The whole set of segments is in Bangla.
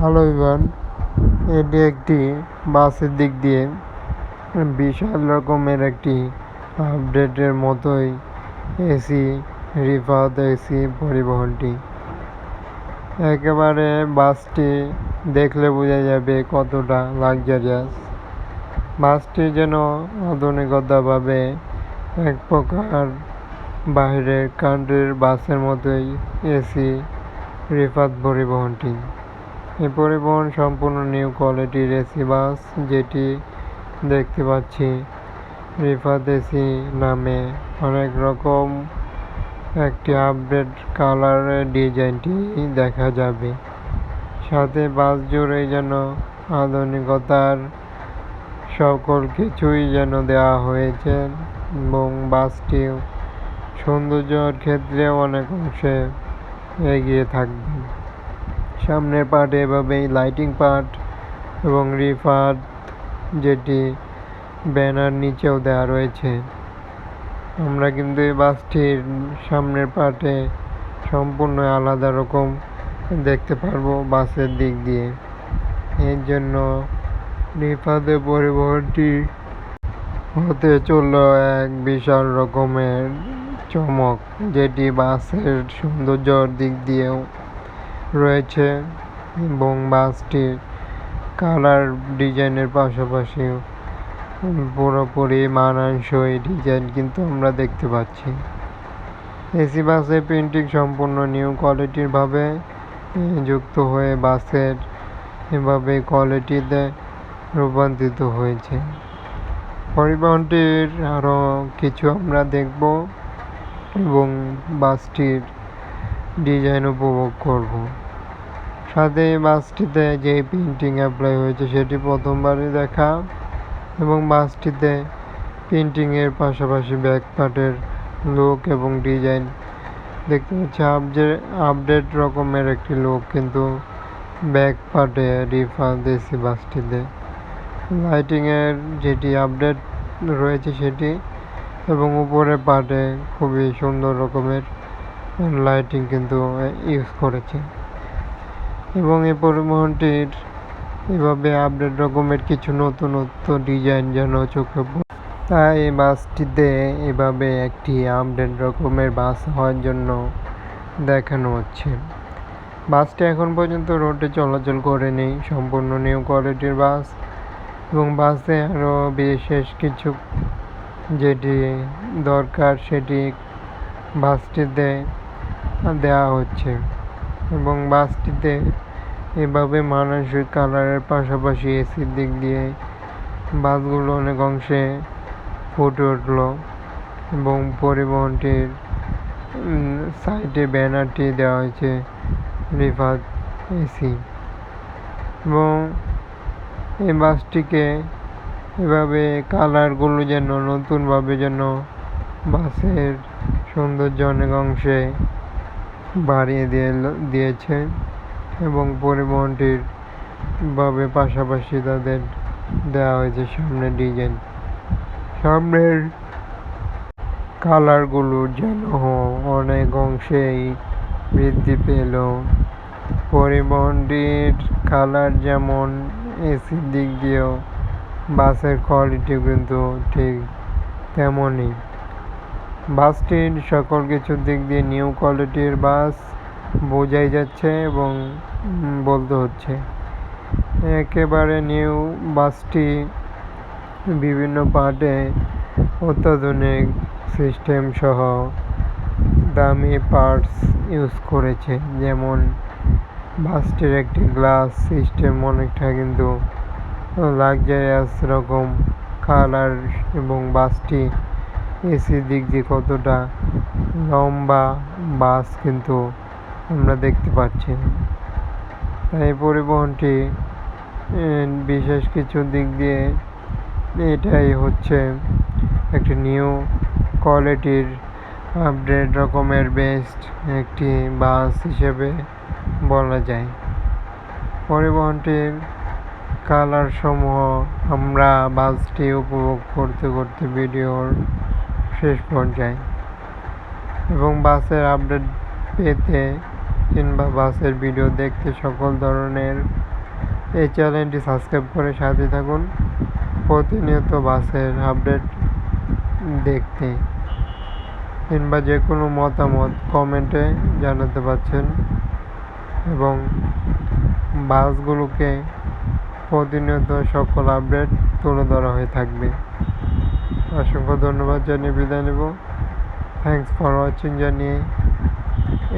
হ্যালো এটি একটি বাসের দিক দিয়ে বিশাল রকমের একটি আপডেটের মতোই এসি রিফাত এসি পরিবহনটি। একেবারে বাসটি দেখলে বোঝা যাবে কতটা লাক্সারিয়াস বাসটি যেন আধুনিকতাভাবে এক প্রকার বাইরের কান্ট্রির বাসের মতোই এসি রিফাত পরিবহনটি। এই পরিবহন সম্পূর্ণ নিউ কোয়ালিটির এসি বাস যেটি দেখতে পাচ্ছি। রিফাত এসি নামে। অনেক রকম একটি আপডেট কালারের ডিজাইনটি দেখা যাবে। সাথে বাস জুড়ে যেন আধুনিকতার সকল কিছুই যেন দেওয়া হয়েছে এবং বাসটি সৌন্দর্যর ক্ষেত্রে অনেক অংশে এগিয়ে থাকবে। সামনের পার্ট এভাবেই লাইটিং পার্ট এবং রিফাত যেটি ব্যানার নিচেও দেওয়া রয়েছে। আমরা কিন্তু এই বাসটির সামনের পার্টে সম্পূর্ণ আলাদা রকম দেখতে পারব বাসের দিক দিয়ে। এর জন্য রিফাতের পরিবহনটি হতে চলল এক বিশাল রকমের চমক, যেটি বাসের সৌন্দর্যর দিক দিয়েও রয়েছে এবং বাসটির কালার ডিজাইনের পাশাপাশি পুরোপুরি মানানসই ডিজাইন কিন্তু আমরা দেখতে পাচ্ছি। এসি বাসের প্রিন্টিং সম্পূর্ণ নিউ কোয়ালিটির ভাবে যুক্ত হয়ে বাসের এভাবে কোয়ালিটিতে রূপান্তরিত হয়েছে। পরিবহনটির আরও কিছু আমরা দেখব এবং বাসটির ডিজাইন উপভোগ করব। সাথে এই বাসটিতে যে প্রিন্টিং অ্যাপ্লাই হয়েছে সেটি প্রথমবারই দেখা এবং বাসটিতে প্রিন্টিংয়ের পাশাপাশি ব্যাক পার্টের লুক এবং ডিজাইন দেখতে পাচ্ছি। আপডেট আপডেট রকমের একটি লুক কিন্তু ব্যাক পার্টে রিফা দেশি বাসটিতে লাইটিংয়ের যেটি আপডেট রয়েছে সেটি এবং উপরে পার্টে খুবই সুন্দর রকমের লাইটিং কিন্তু ইউজ করেছে। এবং এই পরিবহনটির এভাবে আপডেট রকমের কিছু নতুনত্ব ডিজাইন যেন চোখে তাই এই বাসটিতে এভাবে একটি আপডেট রকমের বাস হওয়ার জন্য দেখানো হচ্ছে। বাসটি এখন পর্যন্ত রোডে চলাচল করেনি, সম্পূর্ণ নিউ কোয়ালিটির বাস এবং বাসে আরও বিশেষ কিছু যেটি দরকার সেটি বাসটিতে দেওয়া হচ্ছে এবং বাসটিতে এভাবে মানসিক কালারের পাশাপাশি এসির দিক দিয়ে বাসগুলো অনেক অংশে ফুটে উঠল এবং পরিবহনটির সাইডে ব্যানারটি দেওয়া হয়েছে রিফাত এসি এবং এই বাসটিকে এভাবে কালারগুলো যেন নতুনভাবে যেন বাসের সৌন্দর্য অনেক অংশে বাড়িয়ে দিয়ে দিয়েছে। এবং পরিবহনটির ভাবে পাশাপাশি তাদের দেওয়া হয়েছে সামনে ডিজাইন। সামনের কালারগুলো যেন অনেক অংশেই বৃদ্ধি পেল। পরিবহনটির কালার যেমন এসির দিক দিয়েও বাসের কোয়ালিটি কিন্তু ঠিক তেমনই। বাসটির সকল কিছুর দিক দিয়ে নিউ কোয়ালিটির বাস বোঝাই যাচ্ছে এবং বলতে হচ্ছে। একেবারে নিউ বাসটি বিভিন্ন পার্টে অত্যাধুনিক সিস্টেম সহ দামি পার্টস ইউজ করেছে। যেমন, বাসটির একটি গ্লাস সিস্টেম অনেকটা কিন্তু লাক্সারিয়াস রকম কালার এবং বাসটি এসি দিক দিয়ে কতটা লম্বা বাস কিন্তু আমরা দেখতে পাচ্ছি। না তাই পরিবহনটি বিশেষ কিছু দিক দিয়ে এটাই হচ্ছে একটি নিউ কোয়ালিটির আপডেট রকমের বেস্ট একটি বাস হিসেবে বলা যায়। পরিবহনটির কালার সমূহ আমরা বাসটি উপভোগ করতে করতে ভিডিওর শেষ পর্যায়ে। এবং বাসের আপডেট পেতে কিংবা বাসের ভিডিও দেখতে সকল ধরনের, এই চ্যানেলটি সাবস্ক্রাইব করে সাথে থাকুন। প্রতিনিয়ত বাসের আপডেট দেখতে কিংবা যে কোনো মতামত কমেন্টে জানাতে পারছেন এবং বাসগুলোকে প্রতিনিয়ত সকল আপডেট তুলে ধরা হয়ে থাকবে। অসংখ্য ধন্যবাদ জানিয়ে বিদায় নেব। থ্যাংকস ফর ওয়াচিং জানিয়ে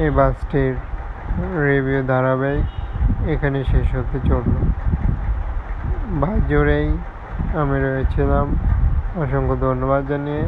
এই বাসটির রিভিউ ধারাবাহিক এখানে শেষ হতে চলল। জুড়েই আমি রয়েছিলাম। অসংখ্য ধন্যবাদ জানিয়ে